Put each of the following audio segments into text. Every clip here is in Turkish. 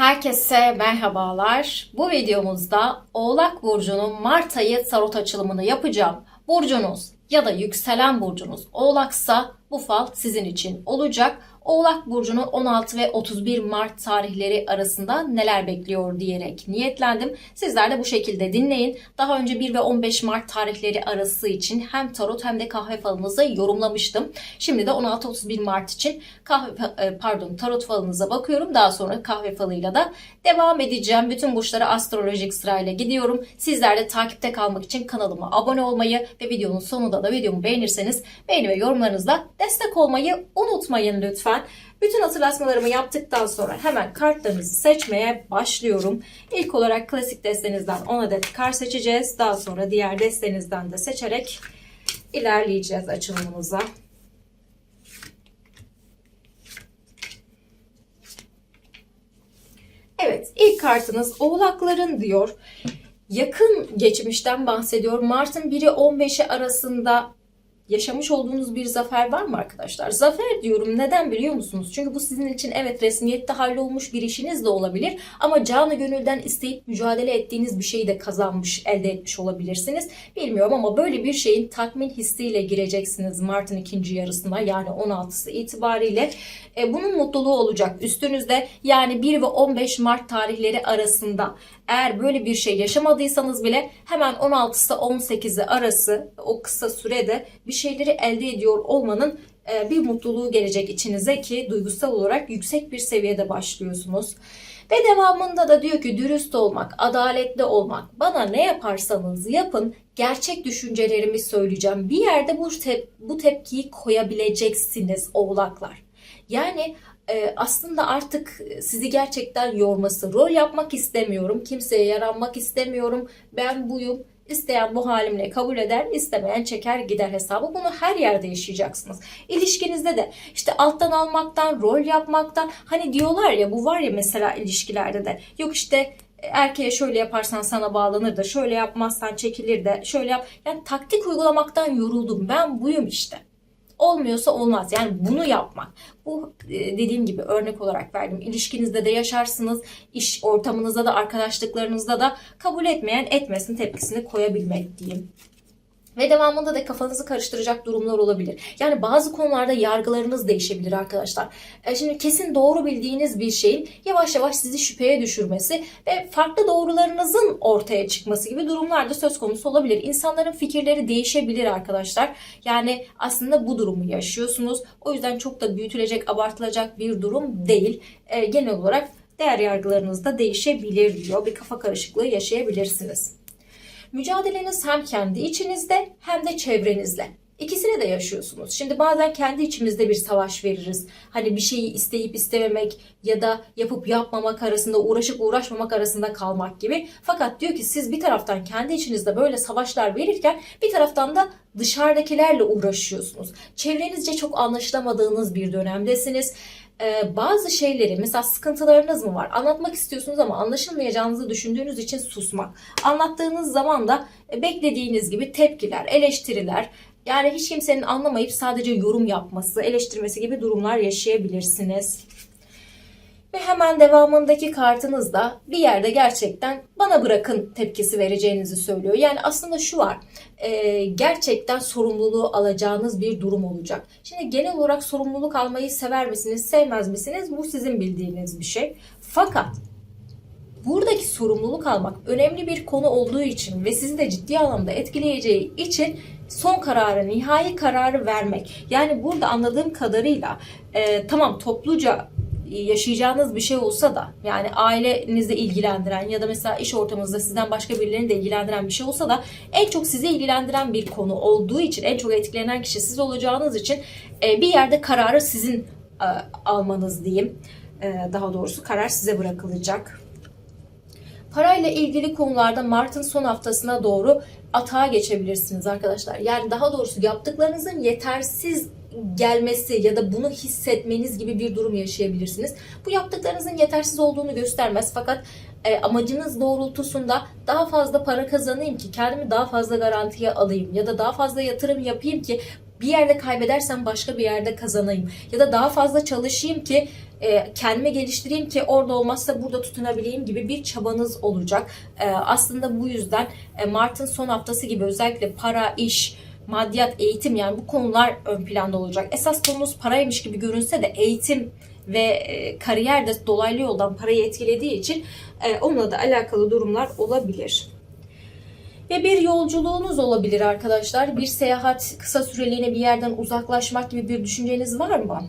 Herkese merhabalar. Bu videomuzda Oğlak Burcu'nun Mart ayı tarot açılımını yapacağım. Burcunuz ya da yükselen burcunuz Oğlaksa bu fal sizin için olacak. Oğlak Burcu'nun 16 ve 31 Mart tarihleri arasında neler bekliyor diyerek niyetlendim. Sizler de bu şekilde dinleyin. Daha önce 1 ve 15 Mart tarihleri arası için hem tarot hem de kahve falınızı yorumlamıştım. Şimdi de 16-31 Mart için kahve e, pardon tarot falınıza bakıyorum. Daha sonra kahve falıyla da devam edeceğim. Bütün burçlara astrolojik sırayla gidiyorum. Sizler de takipte kalmak için kanalıma abone olmayı ve videonun sonunda da videomu beğenirseniz beğeni ve yorumlarınızla destek olmayı unutmayın lütfen. Bütün hatırlatmalarımı yaptıktan sonra hemen kartlarınızı seçmeye başlıyorum. İlk olarak klasik destenizden 10 adet kart seçeceğiz. Daha sonra diğer destenizden de seçerek ilerleyeceğiz açılımımıza. Evet, ilk kartınız Oğlakların diyor. Yakın geçmişten bahsediyor. Mart'ın 1'i 15'i arasında yaşamış olduğunuz bir zafer var mı arkadaşlar? Zafer diyorum neden biliyor musunuz? Çünkü bu sizin için evet resmiyette hallolmuş bir işiniz de olabilir ama canı gönülden isteyip mücadele ettiğiniz bir şeyi de kazanmış, elde etmiş olabilirsiniz. Bilmiyorum ama böyle bir şeyin tatmin hissiyle gireceksiniz Mart'ın ikinci yarısına yani 16'sı itibariyle. E, bunun mutluluğu olacak üstünüzde yani 1 ve 15 Mart tarihleri arasında eğer böyle bir şey yaşamadıysanız bile hemen 16'sı 18'i arası o kısa sürede bir şeyleri elde ediyor olmanın e, bir mutluluğu gelecek içinize ki duygusal olarak yüksek bir seviyede başlıyorsunuz. Ve devamında da diyor ki dürüst olmak, adaletli olmak, bana ne yaparsanız yapın gerçek düşüncelerimi söyleyeceğim. Bir yerde bu, tep- bu tepkiyi koyabileceksiniz oğlaklar. Yani e, aslında artık sizi gerçekten yorması. Rol yapmak istemiyorum, kimseye yaranmak istemiyorum, ben buyum, İsteyen bu halimle kabul eder, istemeyen çeker gider hesabı. Bunu her yerde yaşayacaksınız. İlişkinizde de işte alttan almaktan, rol yapmaktan hani diyorlar ya bu var ya mesela ilişkilerde de. Yok işte erkeğe şöyle yaparsan sana bağlanır da şöyle yapmazsan çekilir de şöyle yap. Yani taktik uygulamaktan yoruldum. Ben buyum işte. Olmuyorsa olmaz. Yani bunu yapmak. Bu e, dediğim gibi örnek olarak verdim. İlişkinizde de yaşarsınız. iş ortamınızda da arkadaşlıklarınızda da kabul etmeyen etmesin tepkisini koyabilmek diyeyim. Ve devamında da kafanızı karıştıracak durumlar olabilir. Yani bazı konularda yargılarınız değişebilir arkadaşlar. E, Şimdi kesin doğru bildiğiniz bir şeyin yavaş yavaş sizi şüpheye düşürmesi ve farklı doğrularınızın ortaya çıkması gibi durumlar da söz konusu olabilir. İnsanların fikirleri değişebilir arkadaşlar. Yani aslında bu durumu yaşıyorsunuz. O yüzden çok da büyütülecek, abartılacak bir durum değil. E, Genel olarak değer yargılarınız da değişebilir diyor. Bir kafa karışıklığı yaşayabilirsiniz. Mücadeleniz hem kendi içinizde hem de çevrenizle. İkisini de yaşıyorsunuz. Şimdi bazen kendi içimizde bir savaş veririz. Hani bir şeyi isteyip istememek ya da yapıp yapmamak arasında uğraşıp uğraşmamak arasında kalmak gibi. Fakat diyor ki siz bir taraftan kendi içinizde böyle savaşlar verirken bir taraftan da dışarıdakilerle uğraşıyorsunuz. Çevrenizce çok anlaşılamadığınız bir dönemdesiniz Ee, bazı şeyleri mesela sıkıntılarınız mı var anlatmak istiyorsunuz ama anlaşılmayacağınızı düşündüğünüz için susmak. Anlattığınız zaman da e, beklediğiniz gibi tepkiler, eleştiriler yani hiç kimsenin anlamayıp sadece yorum yapması, eleştirmesi gibi durumlar yaşayabilirsiniz. Ve hemen devamındaki kartınızda bir yerde gerçekten bana bırakın tepkisi vereceğinizi söylüyor. Yani aslında şu var, e, gerçekten sorumluluğu alacağınız bir durum olacak. Şimdi genel olarak sorumluluk almayı sever misiniz, sevmez misiniz? Bu sizin bildiğiniz bir şey. Fakat buradaki sorumluluk almak önemli bir konu olduğu için ve sizi de ciddi anlamda etkileyeceği için son kararı, nihai kararı vermek. Yani burada anladığım kadarıyla e, tamam topluca yaşayacağınız bir şey olsa da yani ailenizde ilgilendiren ya da mesela iş ortamınızda sizden başka birilerini de ilgilendiren bir şey olsa da en çok sizi ilgilendiren bir konu olduğu için en çok etkilenen kişi siz olacağınız için e, bir yerde kararı sizin e, almanız diyeyim. E, daha doğrusu karar size bırakılacak. Parayla ilgili konularda Mart'ın son haftasına doğru atağa geçebilirsiniz arkadaşlar. Yani daha doğrusu yaptıklarınızın yetersiz gelmesi ya da bunu hissetmeniz gibi bir durum yaşayabilirsiniz. Bu yaptıklarınızın yetersiz olduğunu göstermez fakat e, amacınız doğrultusunda daha fazla para kazanayım ki kendimi daha fazla garantiye alayım ya da daha fazla yatırım yapayım ki bir yerde kaybedersem başka bir yerde kazanayım ya da daha fazla çalışayım ki e, kendimi geliştireyim ki orada olmazsa burada tutunabileyim gibi bir çabanız olacak. E, aslında bu yüzden e, Mart'ın son haftası gibi özellikle para, iş, maddiyat, eğitim yani bu konular ön planda olacak. Esas konumuz paraymış gibi görünse de eğitim ve e, kariyer de dolaylı yoldan parayı etkilediği için e, onunla da alakalı durumlar olabilir. Ve bir yolculuğunuz olabilir arkadaşlar. Bir seyahat, kısa süreliğine bir yerden uzaklaşmak gibi bir düşünceniz var mı?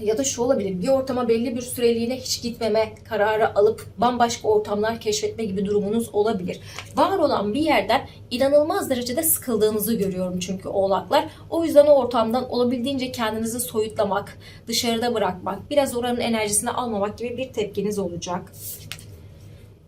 Ya da şu olabilir, bir ortama belli bir süreliğine hiç gitmeme kararı alıp bambaşka ortamlar keşfetme gibi durumunuz olabilir. Var olan bir yerden inanılmaz derecede sıkıldığınızı görüyorum çünkü oğlaklar. O yüzden o ortamdan olabildiğince kendinizi soyutlamak, dışarıda bırakmak, biraz oranın enerjisini almamak gibi bir tepkiniz olacak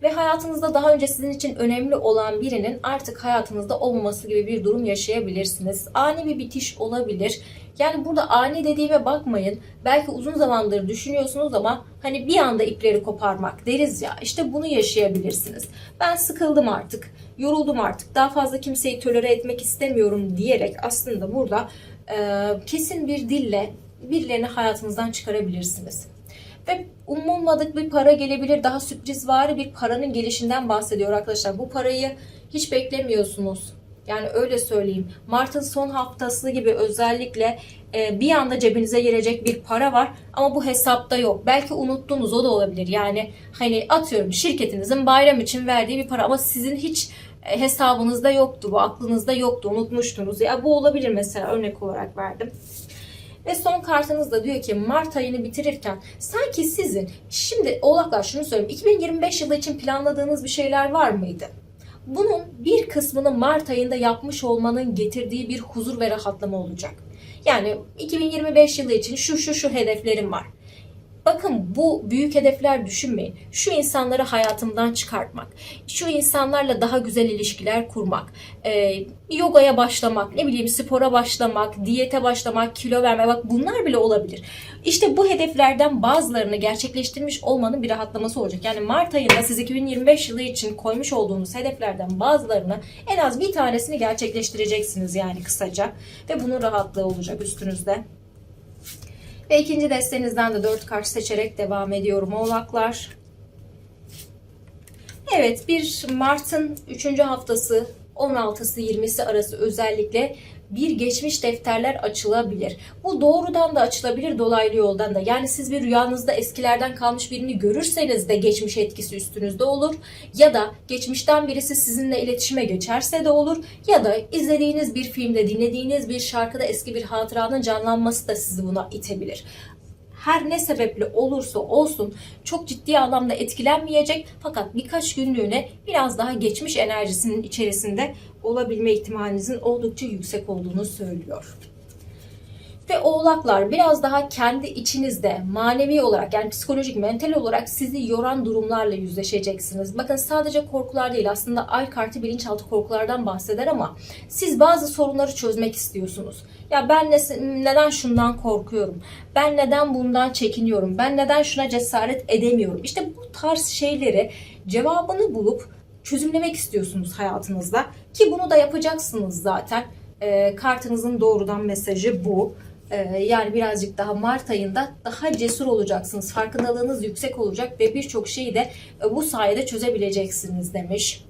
ve hayatınızda daha önce sizin için önemli olan birinin artık hayatınızda olmaması gibi bir durum yaşayabilirsiniz. Ani bir bitiş olabilir. Yani burada ani dediğime bakmayın. Belki uzun zamandır düşünüyorsunuz ama hani bir anda ipleri koparmak deriz ya. İşte bunu yaşayabilirsiniz. Ben sıkıldım artık, yoruldum artık, daha fazla kimseyi tolere etmek istemiyorum diyerek aslında burada e, kesin bir dille birilerini hayatınızdan çıkarabilirsiniz ve umulmadık bir para gelebilir. Daha sürprizvari bir paranın gelişinden bahsediyor arkadaşlar. Bu parayı hiç beklemiyorsunuz. Yani öyle söyleyeyim. Mart'ın son haftası gibi özellikle e, bir anda cebinize girecek bir para var ama bu hesapta yok. Belki unuttunuz o da olabilir. Yani hani atıyorum şirketinizin bayram için verdiği bir para ama sizin hiç e, hesabınızda yoktu. Bu aklınızda yoktu. Unutmuştunuz. Ya bu olabilir mesela örnek olarak verdim. Ve son kartınız da diyor ki Mart ayını bitirirken sanki sizin şimdi oğlaklar şunu söyleyeyim 2025 yılı için planladığınız bir şeyler var mıydı? Bunun bir kısmını Mart ayında yapmış olmanın getirdiği bir huzur ve rahatlama olacak. Yani 2025 yılı için şu şu şu hedeflerim var. Bakın bu büyük hedefler düşünmeyin. Şu insanları hayatımdan çıkartmak, şu insanlarla daha güzel ilişkiler kurmak, e, yogaya başlamak, ne bileyim spora başlamak, diyete başlamak, kilo verme bak bunlar bile olabilir. İşte bu hedeflerden bazılarını gerçekleştirmiş olmanın bir rahatlaması olacak. Yani Mart ayında siz 2025 yılı için koymuş olduğunuz hedeflerden bazılarını en az bir tanesini gerçekleştireceksiniz yani kısaca. Ve bunun rahatlığı olacak üstünüzde. Ve ikinci destenizden de 4 kart seçerek devam ediyorum oğlaklar. Evet bir Mart'ın 3. haftası 16'sı 20'si arası özellikle bir geçmiş defterler açılabilir. Bu doğrudan da açılabilir dolaylı yoldan da. Yani siz bir rüyanızda eskilerden kalmış birini görürseniz de geçmiş etkisi üstünüzde olur. Ya da geçmişten birisi sizinle iletişime geçerse de olur. Ya da izlediğiniz bir filmde, dinlediğiniz bir şarkıda eski bir hatıranın canlanması da sizi buna itebilir her ne sebeple olursa olsun çok ciddi anlamda etkilenmeyecek fakat birkaç günlüğüne biraz daha geçmiş enerjisinin içerisinde olabilme ihtimalinizin oldukça yüksek olduğunu söylüyor. Ve oğlaklar biraz daha kendi içinizde manevi olarak yani psikolojik, mental olarak sizi yoran durumlarla yüzleşeceksiniz. Bakın sadece korkular değil aslında ay kartı bilinçaltı korkulardan bahseder ama siz bazı sorunları çözmek istiyorsunuz. Ya ben ne, neden şundan korkuyorum? Ben neden bundan çekiniyorum? Ben neden şuna cesaret edemiyorum? İşte bu tarz şeyleri cevabını bulup çözümlemek istiyorsunuz hayatınızda. Ki bunu da yapacaksınız zaten. E, kartınızın doğrudan mesajı bu. E, yani birazcık daha Mart ayında daha cesur olacaksınız. Farkındalığınız yüksek olacak ve birçok şeyi de e, bu sayede çözebileceksiniz demiş.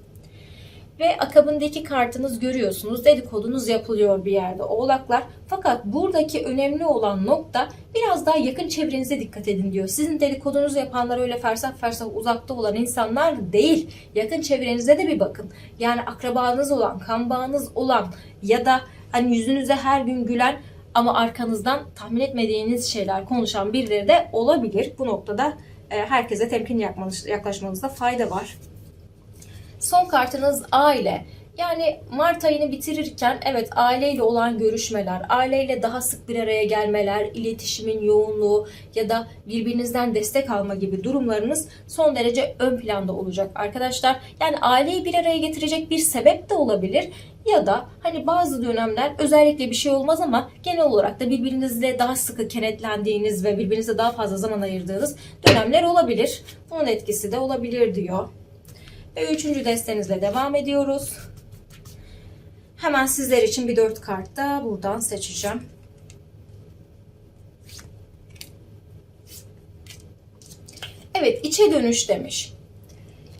Ve akabındaki kartınız görüyorsunuz dedikodunuz yapılıyor bir yerde oğlaklar. Fakat buradaki önemli olan nokta biraz daha yakın çevrenize dikkat edin diyor. Sizin dedikodunuzu yapanlar öyle fersah fersah uzakta olan insanlar değil. Yakın çevrenize de bir bakın. Yani akrabanız olan, kan bağınız olan ya da hani yüzünüze her gün gülen ama arkanızdan tahmin etmediğiniz şeyler konuşan birileri de olabilir. Bu noktada herkese temkin yaklaşmanızda fayda var. Son kartınız aile. Yani Mart ayını bitirirken evet aileyle olan görüşmeler, aileyle daha sık bir araya gelmeler, iletişimin yoğunluğu ya da birbirinizden destek alma gibi durumlarınız son derece ön planda olacak arkadaşlar. Yani aileyi bir araya getirecek bir sebep de olabilir ya da hani bazı dönemler özellikle bir şey olmaz ama genel olarak da birbirinizle daha sıkı kenetlendiğiniz ve birbirinize daha fazla zaman ayırdığınız dönemler olabilir. Bunun etkisi de olabilir diyor. Ve üçüncü destenizle devam ediyoruz. Hemen sizler için bir dört kart da buradan seçeceğim. Evet içe dönüş demiş.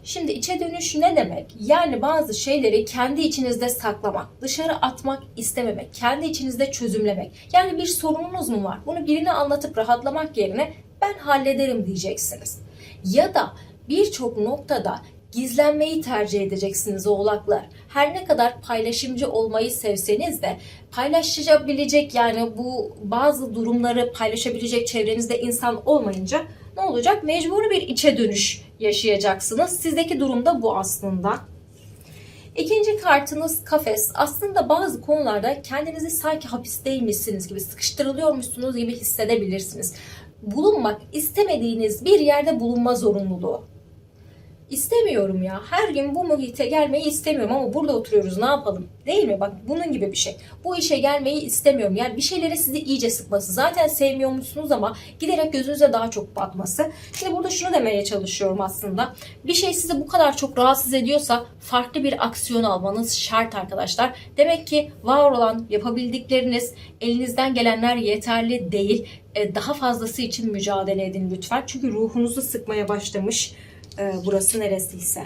Şimdi içe dönüş ne demek? Yani bazı şeyleri kendi içinizde saklamak, dışarı atmak istememek, kendi içinizde çözümlemek. Yani bir sorununuz mu var? Bunu birine anlatıp rahatlamak yerine ben hallederim diyeceksiniz. Ya da birçok noktada gizlenmeyi tercih edeceksiniz oğlaklar. Her ne kadar paylaşımcı olmayı sevseniz de paylaşabilecek yani bu bazı durumları paylaşabilecek çevrenizde insan olmayınca ne olacak? Mecburi bir içe dönüş yaşayacaksınız. Sizdeki durum da bu aslında. İkinci kartınız kafes. Aslında bazı konularda kendinizi sanki hapisteymişsiniz gibi, sıkıştırılıyormuşsunuz gibi hissedebilirsiniz. Bulunmak istemediğiniz bir yerde bulunma zorunluluğu. İstemiyorum ya. Her gün bu muhite gelmeyi istemiyorum ama burada oturuyoruz ne yapalım? Değil mi? Bak bunun gibi bir şey. Bu işe gelmeyi istemiyorum. Yani bir şeylere sizi iyice sıkması. Zaten sevmiyormuşsunuz ama giderek gözünüze daha çok batması. Şimdi burada şunu demeye çalışıyorum aslında. Bir şey sizi bu kadar çok rahatsız ediyorsa farklı bir aksiyon almanız şart arkadaşlar. Demek ki var olan yapabildikleriniz, elinizden gelenler yeterli değil. E, Daha fazlası için mücadele edin lütfen. Çünkü ruhunuzu sıkmaya başlamış e, burası neresiyse.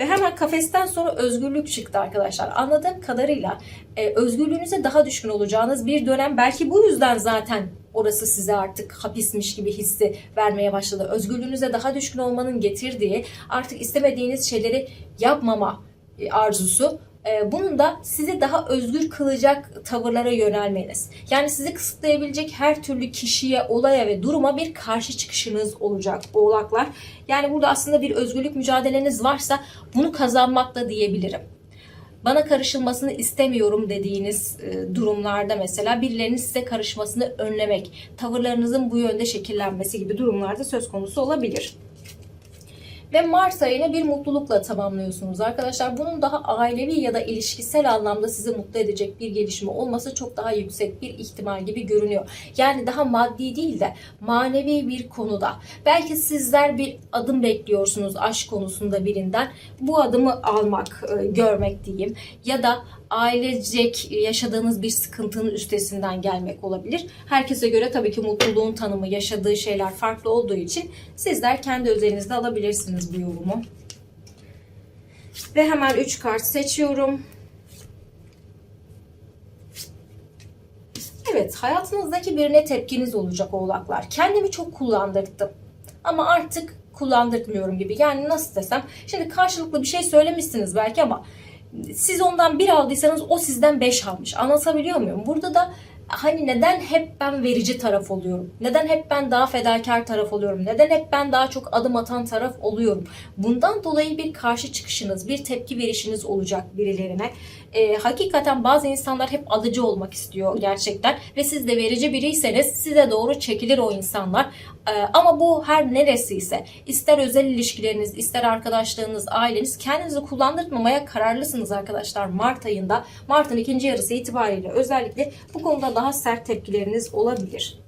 Ve hemen kafesten sonra özgürlük çıktı arkadaşlar. Anladığım kadarıyla e, özgürlüğünüze daha düşkün olacağınız bir dönem. Belki bu yüzden zaten orası size artık hapismiş gibi hissi vermeye başladı. Özgürlüğünüze daha düşkün olmanın getirdiği artık istemediğiniz şeyleri yapmama e, arzusu e, bunun da sizi daha özgür kılacak tavırlara yönelmeniz. Yani sizi kısıtlayabilecek her türlü kişiye, olaya ve duruma bir karşı çıkışınız olacak oğlaklar. Yani burada aslında bir özgürlük mücadeleniz varsa bunu kazanmakla diyebilirim. Bana karışılmasını istemiyorum dediğiniz e, durumlarda mesela birilerinin size karışmasını önlemek, tavırlarınızın bu yönde şekillenmesi gibi durumlarda söz konusu olabilir ve Mart ayını bir mutlulukla tamamlıyorsunuz arkadaşlar. Bunun daha ailevi ya da ilişkisel anlamda sizi mutlu edecek bir gelişme olması çok daha yüksek bir ihtimal gibi görünüyor. Yani daha maddi değil de manevi bir konuda. Belki sizler bir adım bekliyorsunuz aşk konusunda birinden. Bu adımı almak, e, görmek diyeyim. Ya da ailecek yaşadığınız bir sıkıntının üstesinden gelmek olabilir. Herkese göre tabii ki mutluluğun tanımı, yaşadığı şeyler farklı olduğu için sizler kendi özelinizde alabilirsiniz bu yorumu. Ve hemen 3 kart seçiyorum. Evet, hayatınızdaki birine tepkiniz olacak oğlaklar. Kendimi çok kullandırdım. Ama artık kullandırmıyorum gibi. Yani nasıl desem, şimdi karşılıklı bir şey söylemişsiniz belki ama siz ondan bir aldıysanız o sizden beş almış. Anlatabiliyor muyum? Burada da hani neden hep ben verici taraf oluyorum? Neden hep ben daha fedakar taraf oluyorum? Neden hep ben daha çok adım atan taraf oluyorum? Bundan dolayı bir karşı çıkışınız, bir tepki verişiniz olacak birilerine. Ee, hakikaten bazı insanlar hep alıcı olmak istiyor gerçekten ve siz de verici biriyseniz size doğru çekilir o insanlar. Ee, ama bu her neresiyse ister özel ilişkileriniz, ister arkadaşlarınız, aileniz kendinizi kullandırmamaya kararlısınız arkadaşlar Mart ayında. Mart'ın ikinci yarısı itibariyle özellikle bu konuda daha sert tepkileriniz olabilir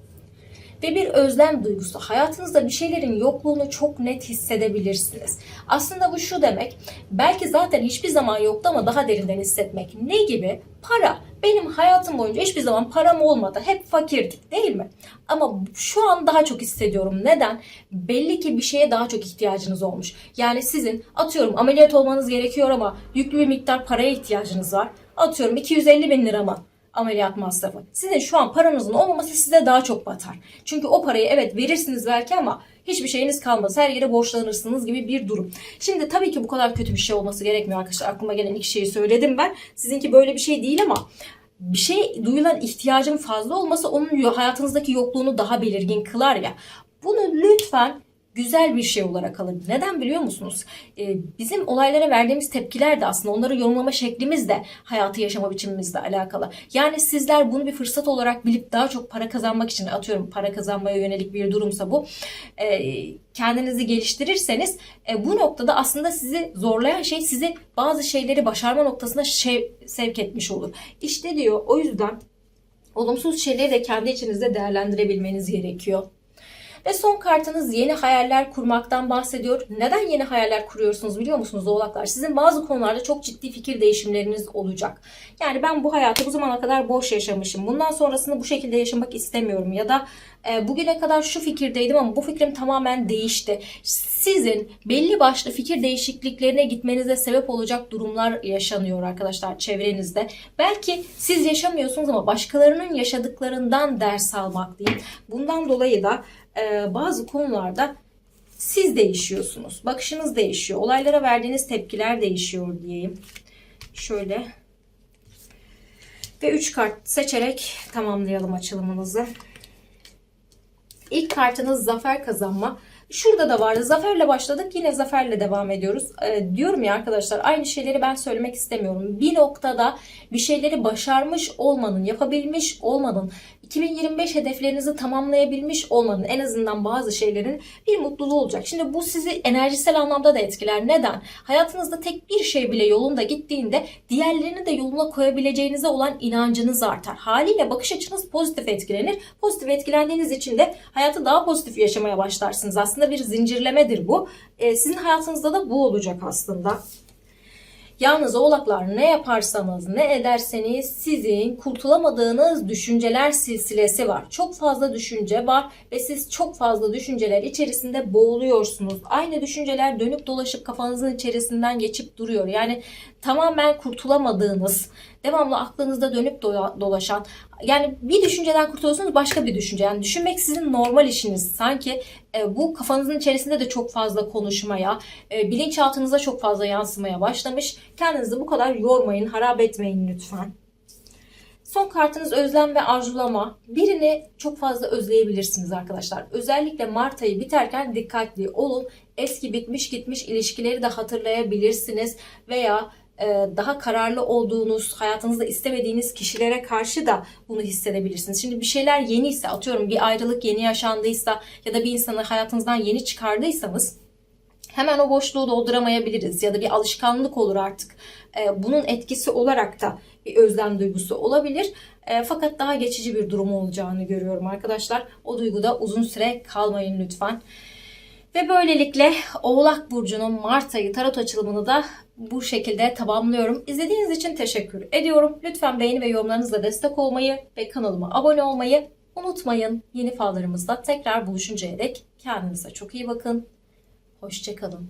ve bir özlem duygusu. Hayatınızda bir şeylerin yokluğunu çok net hissedebilirsiniz. Aslında bu şu demek, belki zaten hiçbir zaman yoktu ama daha derinden hissetmek. Ne gibi? Para. Benim hayatım boyunca hiçbir zaman param olmadı. Hep fakirdik değil mi? Ama şu an daha çok hissediyorum. Neden? Belli ki bir şeye daha çok ihtiyacınız olmuş. Yani sizin atıyorum ameliyat olmanız gerekiyor ama yüklü bir miktar paraya ihtiyacınız var. Atıyorum 250 bin lira mı? Ameliyat masrafı. Sizin şu an paranızın olmaması size daha çok batar. Çünkü o parayı evet verirsiniz belki ama hiçbir şeyiniz kalmaz. Her yere borçlanırsınız gibi bir durum. Şimdi tabii ki bu kadar kötü bir şey olması gerekmiyor arkadaşlar. Aklıma gelen iki şeyi söyledim ben. Sizinki böyle bir şey değil ama bir şey duyulan ihtiyacın fazla olması onun hayatınızdaki yokluğunu daha belirgin kılar ya. Bunu lütfen güzel bir şey olarak alın. Neden biliyor musunuz? Ee, bizim olaylara verdiğimiz tepkiler de aslında onları yorumlama şeklimiz de hayatı yaşama biçimimizle alakalı. Yani sizler bunu bir fırsat olarak bilip daha çok para kazanmak için atıyorum para kazanmaya yönelik bir durumsa bu e, kendinizi geliştirirseniz e, bu noktada aslında sizi zorlayan şey sizi bazı şeyleri başarma noktasına şey, sevk etmiş olur. İşte diyor o yüzden olumsuz şeyleri de kendi içinizde değerlendirebilmeniz gerekiyor. Ve son kartınız yeni hayaller kurmaktan bahsediyor. Neden yeni hayaller kuruyorsunuz biliyor musunuz oğlaklar? Sizin bazı konularda çok ciddi fikir değişimleriniz olacak. Yani ben bu hayatı bu zamana kadar boş yaşamışım. Bundan sonrasını bu şekilde yaşamak istemiyorum. Ya da e, bugüne kadar şu fikirdeydim ama bu fikrim tamamen değişti. Sizin belli başlı fikir değişikliklerine gitmenize sebep olacak durumlar yaşanıyor arkadaşlar çevrenizde. Belki siz yaşamıyorsunuz ama başkalarının yaşadıklarından ders almak diyeyim. Bundan dolayı da e, bazı konularda siz değişiyorsunuz. Bakışınız değişiyor. Olaylara verdiğiniz tepkiler değişiyor diyeyim. Şöyle ve 3 kart seçerek tamamlayalım açılımımızı. İlk kartınız zafer kazanma. Şurada da vardı. Zaferle başladık. Yine zaferle devam ediyoruz. Ee, diyorum ya arkadaşlar aynı şeyleri ben söylemek istemiyorum. Bir noktada bir şeyleri başarmış olmanın, yapabilmiş olmanın, 2025 hedeflerinizi tamamlayabilmiş olmanın en azından bazı şeylerin bir mutluluğu olacak. Şimdi bu sizi enerjisel anlamda da etkiler. Neden? Hayatınızda tek bir şey bile yolunda gittiğinde diğerlerini de yoluna koyabileceğinize olan inancınız artar. Haliyle bakış açınız pozitif etkilenir. Pozitif etkilendiğiniz için de hayatı daha pozitif yaşamaya başlarsınız. Aslında bir zincirlemedir bu. Ee, sizin hayatınızda da bu olacak aslında. Yalnız oğlaklar ne yaparsanız ne ederseniz sizin kurtulamadığınız düşünceler silsilesi var. Çok fazla düşünce var ve siz çok fazla düşünceler içerisinde boğuluyorsunuz. Aynı düşünceler dönüp dolaşıp kafanızın içerisinden geçip duruyor. Yani tamamen kurtulamadığınız, devamlı aklınızda dönüp dola- dolaşan yani bir düşünceden kurtuluyorsunuz başka bir düşünce. Yani düşünmek sizin normal işiniz. Sanki e, bu kafanızın içerisinde de çok fazla konuşmaya, e, bilinçaltınıza çok fazla yansımaya başlamış. Kendinizi bu kadar yormayın, harap etmeyin lütfen. Son kartınız özlem ve arzulama. Birini çok fazla özleyebilirsiniz arkadaşlar. Özellikle Mart ayı biterken dikkatli olun. Eski bitmiş gitmiş ilişkileri de hatırlayabilirsiniz veya daha kararlı olduğunuz, hayatınızda istemediğiniz kişilere karşı da bunu hissedebilirsiniz. Şimdi bir şeyler yeniyse, atıyorum bir ayrılık yeni yaşandıysa ya da bir insanı hayatınızdan yeni çıkardıysanız hemen o boşluğu dolduramayabiliriz ya da bir alışkanlık olur artık. Ee, bunun etkisi olarak da bir özlem duygusu olabilir. Ee, fakat daha geçici bir durum olacağını görüyorum arkadaşlar. O duyguda uzun süre kalmayın lütfen. Ve böylelikle Oğlak Burcu'nun Mart ayı tarot açılımını da bu şekilde tamamlıyorum. İzlediğiniz için teşekkür ediyorum. Lütfen beğeni ve yorumlarınızla destek olmayı ve kanalıma abone olmayı unutmayın. Yeni fallarımızda tekrar buluşuncaya dek kendinize çok iyi bakın. Hoşçakalın.